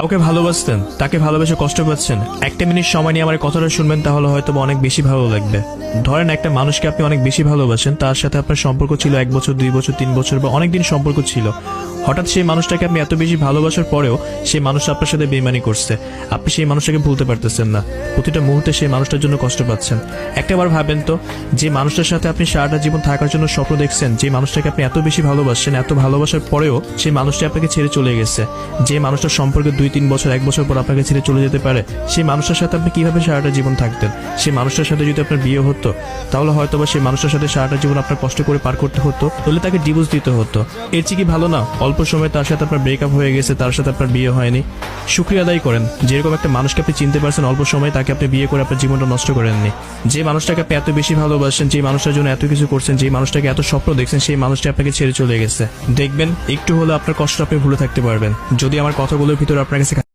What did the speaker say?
কাউকে ভালোবাসতেন, তাকে ভালোবেসে কষ্ট পাচ্ছেন। একটা মিনিট সময় নিয়ে আমার কথাটা শুনবেন, তাহলে হয়তো অনেক বেশি ভালো লাগবে। ধরেন একটা মানুষকে আপনি অনেক বেশি ভালোবাসেন, তার সাথে আপনার সম্পর্ক ছিল এক বছর, দুই বছর, তিন বছর বা অনেকদিন সম্পর্ক ছিল। হঠাৎ সেই মানুষটাকে আপনি এত বেশি ভালোবাসার পরেও সেই মানুষটা আপনার সাথে বেমানি করছে। আপনি সেই মানুষটাকে ভুলতে পারতেছেন না। প্রতিটা মুহূর্তে সেই মানুষটার জন্য কষ্ট পাচ্ছেন। একটাবার ভাবেন তো, যে মানুষটার সাথে আপনি সারাটা জীবন থাকার জন্য স্বপ্ন দেখছেন, যে মানুষটাকে আপনি এত বেশি ভালোবাসছেন, এত ভালোবাসার পরেও সেই মানুষটা আপনাকে ছেড়ে চলে গেছে। যে মানুষটার সম্পর্কে দুই, তিন বছর, এক বছর পর আপনাকে ছেড়ে চলে যেতে পারে, সেই মানুষটার সাথে আপনি কীভাবে সারাটা জীবন থাকতেন? সেই মানুষটার সাথে যদি আপনার বিয়ে হতো, তাহলে হয়তো বা সেই মানুষটার সাথে সারাটা জীবন আপনার কষ্ট করে পার করতে হতো, তাহলে তাকে ডিভোর্স দিতে হতো। এর চেয়ে কি ভালো না? অল্প সময় তার সাথে আপনার ব্রেকআপ হয়ে গেছে, তার সাথে আপনার বিয়ে হয়নি। শুক্রিয়া আদায় করেন। যেরকম একটা মানুষকে আপনি চিনতে পারছেন, অল্প সময় তাকে আপনি বিয়ে করে আপনার জীবনটা নষ্ট করেননি। যে মানুষটাকে আপনি এত বেশি ভালোবাসেন, যে মানুষটার জন্য এত কিছু করছেন, যে মানুষটাকে এত স্বপ্ন দেখছেন, সেই মানুষটা আপনাকে ছেড়ে চলে গেছে। দেখবেন, একটু হলে আপনার কষ্ট আপনি ভুলে থাকতে পারবেন। যদি আমার কথাগুলোর ভিতরে আপনার কাছে